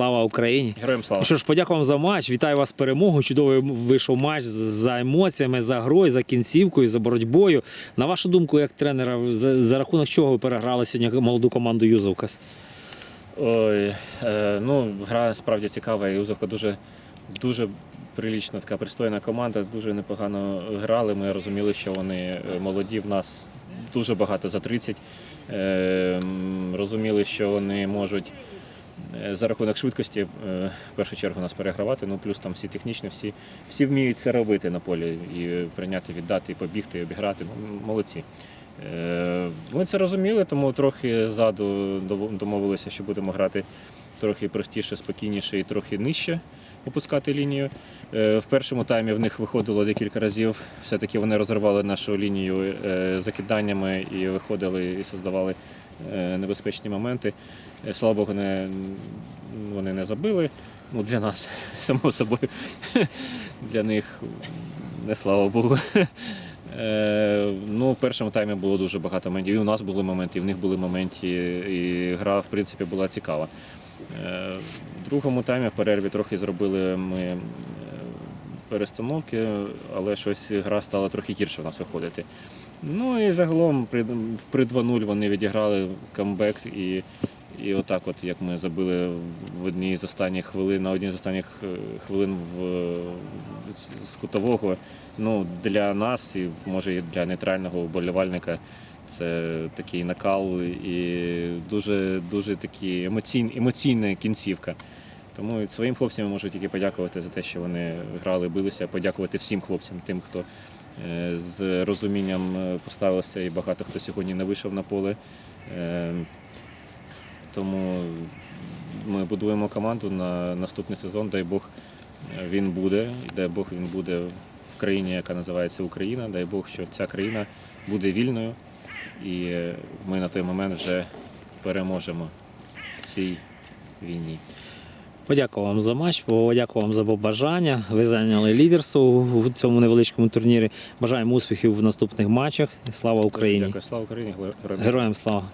Слава Україні! Героям слава. Ну Що ж, подякую вам за матч. Вітаю вас з перемогою. Чудовий вийшов матч за емоціями, за грою, за кінцівкою, за боротьбою. На вашу думку, як тренера, за, за рахунок чого ви переграли сьогодні молоду команду Юзовкас? Ой, е, ну, гра справді цікава, і Узовка дуже, дуже прилічна, така пристойна команда, дуже непогано грали. Ми розуміли, що вони е, молоді, в нас дуже багато за 30. Е, розуміли, що вони можуть за рахунок швидкості е, в першу чергу нас перегравати. Ну плюс там всі технічні, всі, всі вміють це робити на полі і прийняти, віддати, і побігти, і обіграти. Ну, Молодці. Е, Ми це розуміли, тому трохи ззаду домовилися, що будемо грати трохи простіше, спокійніше і трохи нижче опускати лінію. Е, В першому таймі в них виходило декілька разів. Все-таки вони розривали нашу лінію е, закиданнями і виходили і создавали е, небезпечні моменти. Слава Богу, не, вони не забили. Ну, для нас, само собою, для них не слава Богу. Ну, в першому таймі було дуже багато моментів. І у нас були моменти, і в них були моменти, і гра, в принципі, була цікава. Е, в другому таймі в перерві трохи зробили ми е, перестановки, але щось гра стала трохи гірше в нас виходити. Ну і загалом при, при 2-0 вони відіграли камбек і, і отак, от як ми забили в одній з останніх хвилин, на одній з останніх е, хвилин в, з кутового. Ну, для нас і може і для нейтрального вболівальника це такий накал і дуже, дуже такі емоційна, емоційна кінцівка. Тому своїм хлопцям я можу тільки подякувати за те, що вони грали, билися, подякувати всім хлопцям, тим, хто е, з розумінням е, поставився, і багато хто сьогодні не вийшов на поле. Тому ми будуємо команду на наступний сезон. Дай Бог е, він буде, і дай Бог він буде в країні, яка називається Україна. Дай Бог, що ця країна буде вільною, і е, ми на той момент вже переможемо в цій війні. Подякую вам за матч, подякую вам за побажання. Ви зайняли лідерство в цьому невеличкому турнірі. Бажаємо успіхів в наступних матчах. Слава Україні! Дякую, слава Україні, Героям слава!